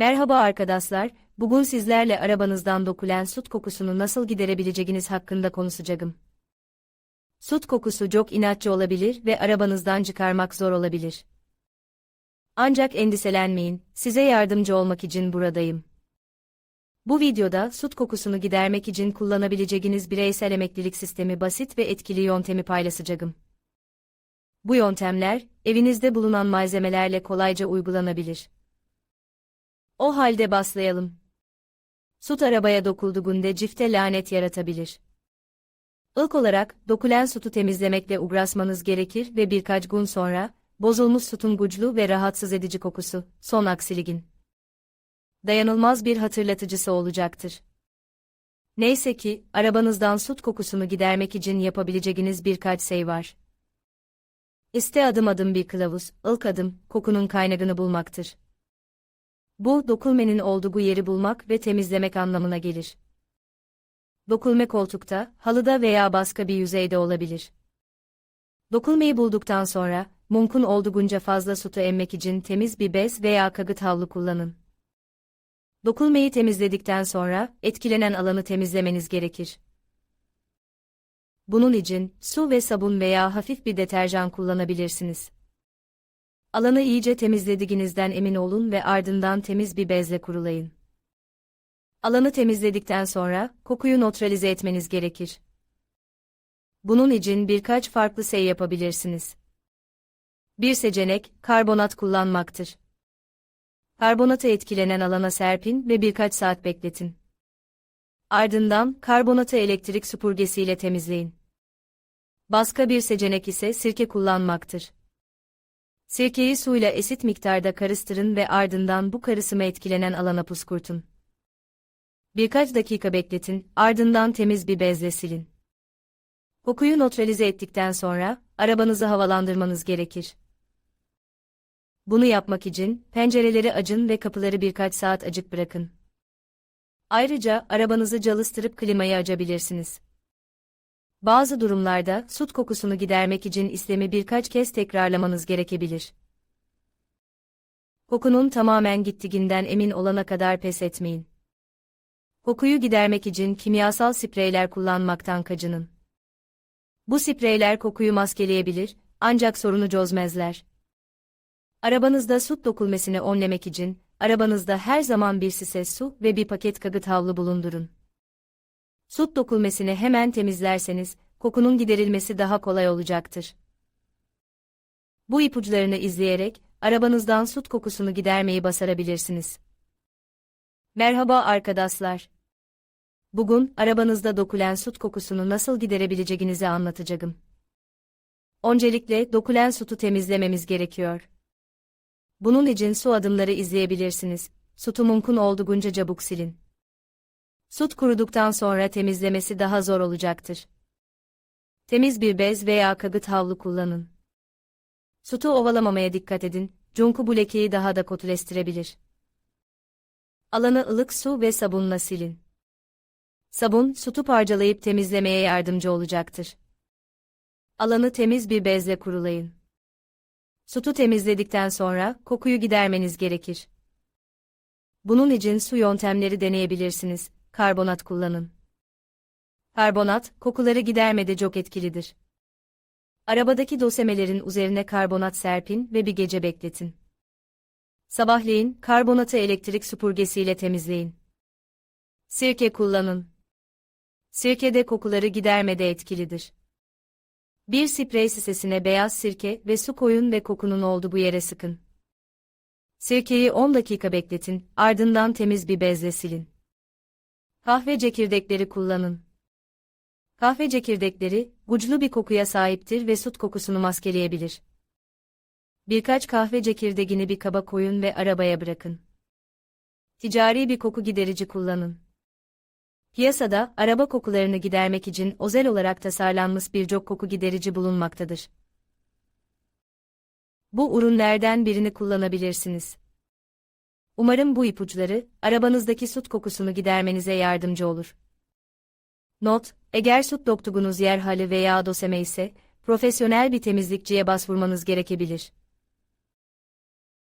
Merhaba arkadaşlar, bugün sizlerle arabanızdan dokulan süt kokusunu nasıl giderebileceğiniz hakkında konuşacağım. Süt kokusu çok inatçı olabilir ve arabanızdan çıkarmak zor olabilir. Ancak endişelenmeyin, size yardımcı olmak için buradayım. Bu videoda süt kokusunu gidermek için kullanabileceğiniz bireysel emeklilik sistemi basit ve etkili yöntemi paylaşacağım. Bu yöntemler, evinizde bulunan malzemelerle kolayca uygulanabilir. O halde baslayalım. Süt arabaya dokulduğunda cifte lanet yaratabilir. İlk olarak, dokulen sütü temizlemekle uğraşmanız gerekir ve birkaç gün sonra, bozulmuş sütün güçlü ve rahatsız edici kokusu, son aksiligin. Dayanılmaz bir hatırlatıcısı olacaktır. Neyse ki, arabanızdan süt kokusunu gidermek için yapabileceğiniz birkaç şey var. İste adım adım bir kılavuz, ilk adım, kokunun kaynağını bulmaktır. Bu, dokulmenin olduğu yeri bulmak ve temizlemek anlamına gelir. Dokulme koltukta, halıda veya başka bir yüzeyde olabilir. Dokulmayı bulduktan sonra, mumkun olduğunca fazla sütü emmek için temiz bir bez veya kagıt havlu kullanın. Dokulmayı temizledikten sonra, etkilenen alanı temizlemeniz gerekir. Bunun için, su ve sabun veya hafif bir deterjan kullanabilirsiniz. Alanı iyice temizlediğinizden emin olun ve ardından temiz bir bezle kurulayın. Alanı temizledikten sonra, kokuyu nötralize etmeniz gerekir. Bunun için birkaç farklı şey yapabilirsiniz. Bir seçenek, karbonat kullanmaktır. Karbonata etkilenen alana serpin ve birkaç saat bekletin. Ardından, karbonatı elektrik süpürgesiyle temizleyin. Başka bir seçenek ise sirke kullanmaktır. Sirkeyi suyla esit miktarda karıştırın ve ardından bu karışıma etkilenen alana puskurtun. Birkaç dakika bekletin, ardından temiz bir bezle silin. Kokuyu nötralize ettikten sonra, arabanızı havalandırmanız gerekir. Bunu yapmak için, pencereleri açın ve kapıları birkaç saat açık bırakın. Ayrıca, arabanızı çalıştırıp klimayı açabilirsiniz. Bazı durumlarda, süt kokusunu gidermek için işlemi birkaç kez tekrarlamanız gerekebilir. Kokunun tamamen gittiğinden emin olana kadar pes etmeyin. Kokuyu gidermek için kimyasal spreyler kullanmaktan kaçının. Bu spreyler kokuyu maskeleyebilir, ancak sorunu çözmezler. Arabanızda süt dokulmasını önlemek için, arabanızda her zaman bir şişe su ve bir paket kagıt havlu bulundurun. Süt dokulmasını hemen temizlerseniz, kokunun giderilmesi daha kolay olacaktır. Bu ipuçlarını izleyerek, arabanızdan süt kokusunu gidermeyi başarabilirsiniz. Merhaba arkadaşlar. Bugün, arabanızda dokulen süt kokusunu nasıl giderebileceğinizi anlatacağım. Öncelikle, dokulen sütü temizlememiz gerekiyor. Bunun için su adımları izleyebilirsiniz. Sütü mümkün olduğunca çabuk silin. Süt kuruduktan sonra temizlemesi daha zor olacaktır. Temiz bir bez veya kagıt havlu kullanın. Sütü ovalamamaya dikkat edin, çünkü bu lekeyi daha da kötüleştirebilir. Alanı ılık su ve sabunla silin. Sabun, sütü parçalayıp temizlemeye yardımcı olacaktır. Alanı temiz bir bezle kurulayın. Sütü temizledikten sonra, kokuyu gidermeniz gerekir. Bunun için su yöntemleri deneyebilirsiniz, karbonat kullanın. Karbonat, kokuları gidermede çok etkilidir. Arabadaki dosemelerin üzerine karbonat serpin ve bir gece bekletin. Sabahleyin, karbonatı elektrik süpürgesiyle temizleyin. Sirke kullanın. Sirke de kokuları gidermede etkilidir. Bir sprey sisesine beyaz sirke ve su koyun ve kokunun olduğu bu yere sıkın. Sirkeyi 10 dakika bekletin, ardından temiz bir bezle silin. Kahve çekirdekleri kullanın. Kahve çekirdekleri, güçlü bir kokuya sahiptir ve süt kokusunu maskeleyebilir. Birkaç kahve çekirdeğini bir kaba koyun ve arabaya bırakın. Ticari bir koku giderici kullanın. Piyasada, araba kokularını gidermek için özel olarak tasarlanmış birçok koku giderici bulunmaktadır. Bu ürünlerden birini kullanabilirsiniz. Umarım bu ipuçları, arabanızdaki süt kokusunu gidermenize yardımcı olur. Not, eğer süt doktuğunuz yer halı veya doseme ise, profesyonel bir temizlikçiye başvurmanız gerekebilir.